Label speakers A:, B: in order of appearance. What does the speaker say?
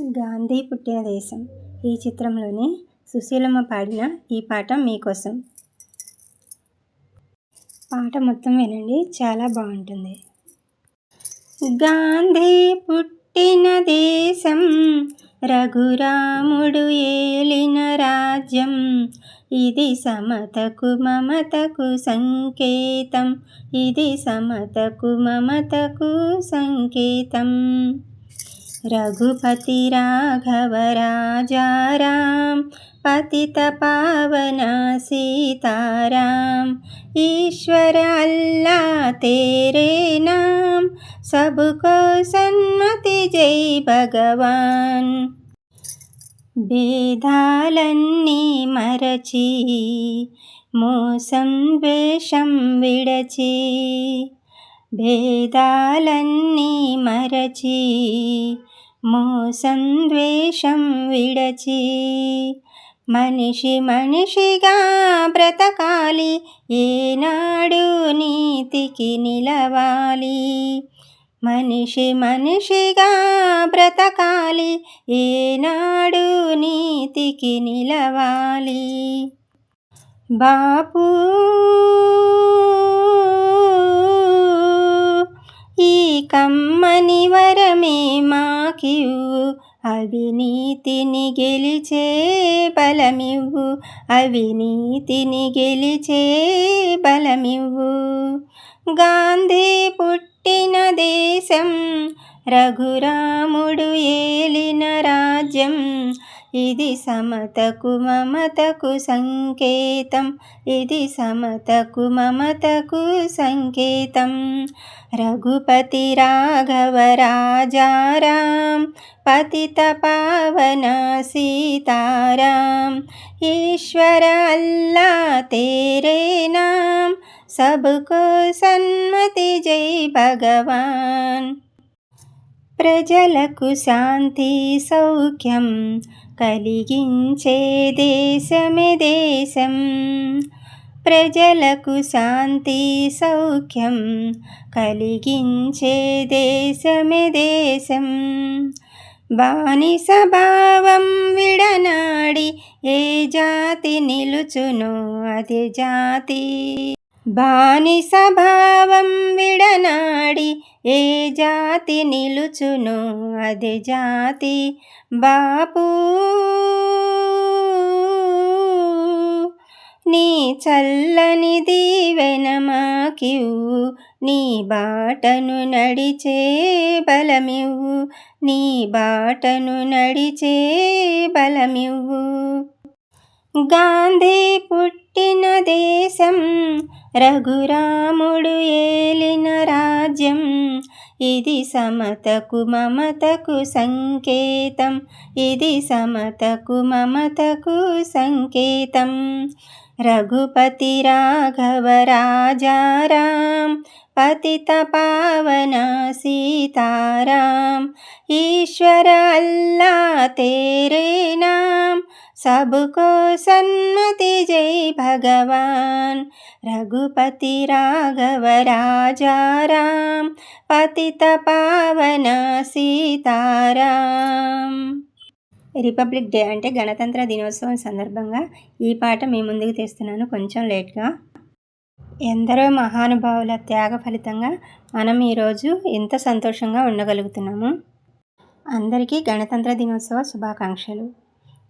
A: గాంధీ పుట్టిన దేశం. ఈ చిత్రంలోని సుశీలమ్మ పాడిన ఈ పాట మీకోసం. పాట మొత్తం వినండి చాలా బాగుంటుంది. గాంధీ పుట్టిన దేశం రఘురాముడు ఏలిన రాజ్యం. ఇది సమతకు మమతకు సంకేతం. ఇది సమతకు మమతకు సంకేతం. రఘుపతి రాఘవ రాజారాం పతిత పావన सीताराम ईश्वर अल्लाह तेरे नाम सबको सन्मति जय భగవాన్ భేదాలన్నీ మరచి మోసం ద్వేషం విడచి భేదాలన్నీ మరచి మోసం ద్వేషం విడచి మనిషి మనిషిగా బ్రతకాలి. ఏనాడు నీతికి నిలవాలి. మనిషి మనిషిగా బ్రతకాలి. ఏనాడు నీతికి నిలవాలి. బాపు ఈ కమ్మని వరమే మాకివు అవినీతిని గెలిచే బలమివ్వు. అవినీతిని గెలిచే బలమివ్వు. గాంధీ పుట్టిన దేశం రఘురాముడు ఏలిన రాజ్యం. ఇది సమతకు మమతకు సంకేతం ఇది సమతకు మమతకు సంకేతం రఘుపతి రాఘవ రాజారాం పతిత పావన सीताराम ईश्वर अल्लाह तेरे नाम सबको సన్మతి జై భగవాన్ ప్రజలకు శాంతి సౌఖ్యం కలిగించే దేశమే దేశం. ప్రజలకు శాంతి సౌఖ్యం కలిగించే దేశమే దేశం. బానిస భావం విడనాడి ఏ జాతి నిలుచును అది జాతి. బానిస భావం విడనాడి ఏ జాతి నిలుచును అదే జాతి బాపు. నీ చల్లని దీవెన మాకివ్వు నీ బాటను నడిచే బలమివు నీ బాటను నడిచే బలమివు గాంధీ పుట్టిన దేశం రఘురాముడు ఏలిన రాజ్యం. ఇది సమతకు మమతకు సంకేతం. ఇది సమతకు మమతకు సంకేతం. రఘుపతి రాఘవ రాజారాం. పతిత పావన సీతారాం. ఈశ్వర అల్లా తేరే सबको सन्मति जय भगवान रघुपति राघव राजाराम पतित पावन सीताराम రిపబ్లిక్ డే అంటే గణతంత్ర దినోత్సవం సందర్భంగా ఈ పాట మీ ముందుకు తెస్తున్నాను కొంచెం లేట్గా ఎందరో మహానుభావుల త్యాగ ఫలితంగా మనం ఈరోజు ఎంత సంతోషంగా ఉండగలుగుతున్నాము అందరికీ గణతంత్ర దినోత్సవ శుభాకాంక్షలు